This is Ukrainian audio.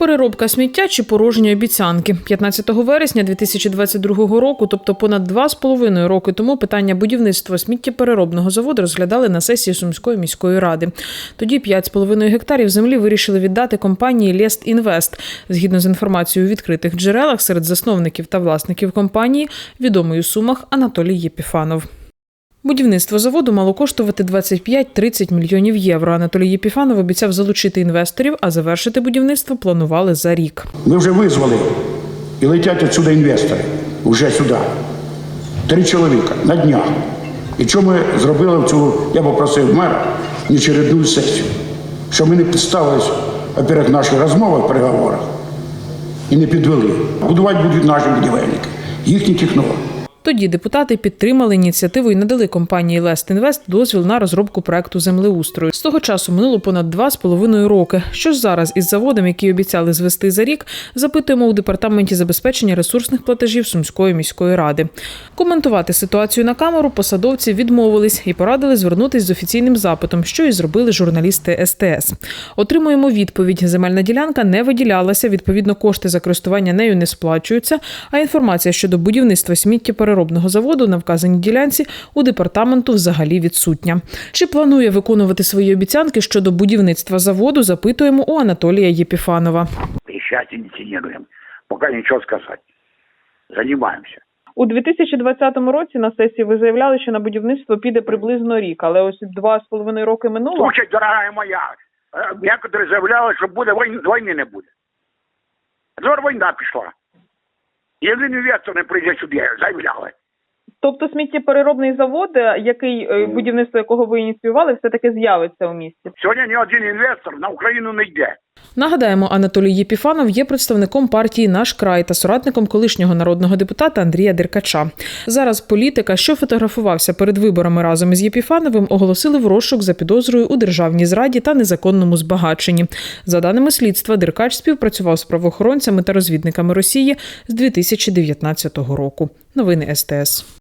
Переробка сміття чи порожні обіцянки 15 вересня 2022 року, тобто понад два з половиною роки тому, питання будівництва сміттєпереробного заводу розглядали на сесії Сумської міської ради. Тоді 5,5 гектарів землі вирішили віддати компанії Лєст Інвест. Згідно з інформацією у відкритих джерелах, серед засновників та власників компанії відомий у сумах Анатолій Єпіфанов. Будівництво заводу мало коштувати 25-30 мільйонів євро. Анатолій Єпіфанов обіцяв залучити інвесторів, а завершити будівництво планували за рік. Ми вже визвали і летять отсюди інвестори. Уже сюди. Три чоловіка на днях. І що ми зробили в цю, я попросив мера, нечередну сесію, щоб ми не підставились оперед нашої розмови в переговорах і не підвели. Будувати будуть наші будівельники, їхні технології. Тоді депутати підтримали ініціативу і надали компанії Лест Інвест дозвіл на розробку проекту землеустрою. З того часу минуло понад два з половиною роки. Що ж зараз із заводом, який обіцяли звести за рік, запитуємо у департаменті забезпечення ресурсних платежів Сумської міської ради. Коментувати ситуацію на камеру посадовці відмовились і порадили звернутись з офіційним запитом, що і зробили журналісти СТС. Отримуємо відповідь: земельна ділянка не виділялася. Відповідно, кошти за користування нею не сплачуються. А інформація щодо будівництва сміттєпереробного заводу на вказаній ділянці у департаменту взагалі відсутня. Чи планує виконувати свої обіцянки щодо будівництва заводу? Запитуємо у Анатолія Єпіфанова. И сейчас инициируем. Пока ничего сказать. Занимаемся. У 2020 році на сесії ви заявляли, що на будівництво піде приблизно рік, але ось два з половиною роки минуло. Слушай, дорогая моя, е, некоторі заявляли, що буде війни, війни не буде. Зараз війна пішла. І один інвестор не прийде сюди, заявляли. Тобто сміттєпереробний завод, е, який е, будівництво якого ви ініціювали, все таки з'явиться у місті. Сьогодні ні один інвестор на Україну не йде. Нагадаємо, Анатолій Єпіфанов є представником партії Наш край та соратником колишнього народного депутата Андрія Деркача. Зараз політика, що фотографувався перед виборами разом із Єпіфановим, оголосили в розшук за підозрою у державній зраді та незаконному збагаченні. За даними слідства, Деркач співпрацював з правоохоронцями та розвідниками Росії з 2019 року. Новини СТС.